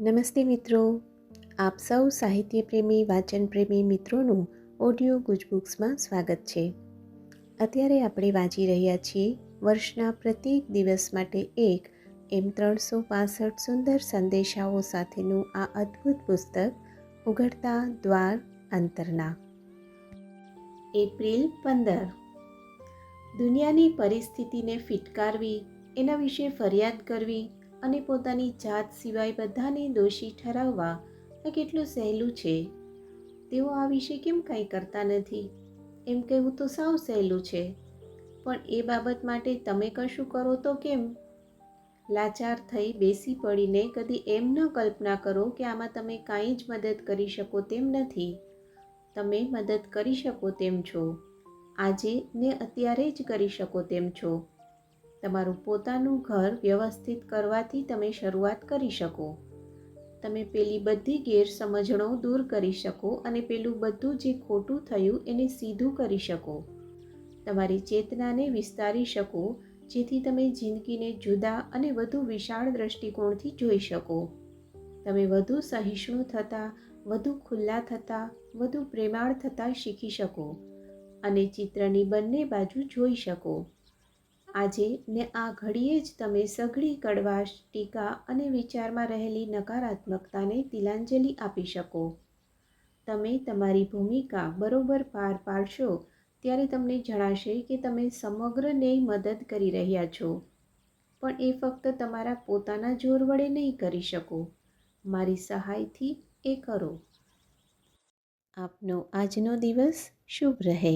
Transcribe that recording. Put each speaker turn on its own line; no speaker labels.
નમસ્તે મિત્રો. આપ સૌ સાહિત્ય પ્રેમી વાચન પ્રેમી મિત્રોનું ઓડિયો ગુજબુક્સમાં સ્વાગત છે. અત્યારે આપણે વાંચી રહ્યા છીએ વર્ષના પ્રત્યેક દિવસ માટે એક એમ ત્રણસો પાસઠ સુંદર સંદેશાઓ સાથેનું આ અદ્ભુત પુસ્તક, ઉઘડતા દ્વાર અંતરના. એપ્રિલ પંદર. દુનિયાની પરિસ્થિતિને ફિટકારવી, એના વિશે ફરિયાદ કરવી અને પોતાની જાત સિવાય બધાને દોષી ઠરાવવા આ કેટલું સહેલું છે? તેઓ આ વિશે કેમ કંઈ કરતા નથી? એમ કહેવું તો સાવ સહેલું છે. પણ એ બાબત માટે તમે કશું કરો તો કેમ? લાચાર થઈ બેસી પડીને કદી એમ ન કલ્પના કરો કે આમાં તમે કાંઈ જ મદદ કરી શકો તેમ નથી. તમે મદદ કરી શકો તેમ છો. આજે ને અત્યારે જ કરી શકો તેમ છો. તમારું પોતાનું ઘર વ્યવસ્થિત કરવાથી તમે શરૂઆત કરી શકો. તમે પેલી બધી ગેરસમજણો દૂર કરી શકો અને પેલું બધું જે ખોટું થયું એને સીધું કરી શકો. તમારી ચેતનાને વિસ્તારી શકો, જેથી તમે જિંદગીને જુદા અને વધુ વિશાળ દ્રષ્ટિકોણથી જોઈ શકો. તમે વધુ સહિષ્ણુ થતાં, વધુ ખુલ્લા થતાં, વધુ પ્રેમાળ થતાં શીખી શકો અને ચિત્રની બંને બાજુ જોઈ શકો. આજે ને આ ઘડીએ જ તમે સઘળી કડવાશ, ટીકા અને વિચારમાં રહેલી નકારાત્મકતાને તિલાંજલિ આપી શકો. તમે તમારી ભૂમિકા બરોબર પાર પાડશો ત્યારે તમને જણાશે કે તમે સમગ્રને મદદ કરી રહ્યા છો. પણ એ ફક્ત તમારા પોતાના જોર વડે નહીં કરી શકો. મારી સહાયથી એ કરો. આપનો આજનો દિવસ શુભ રહે.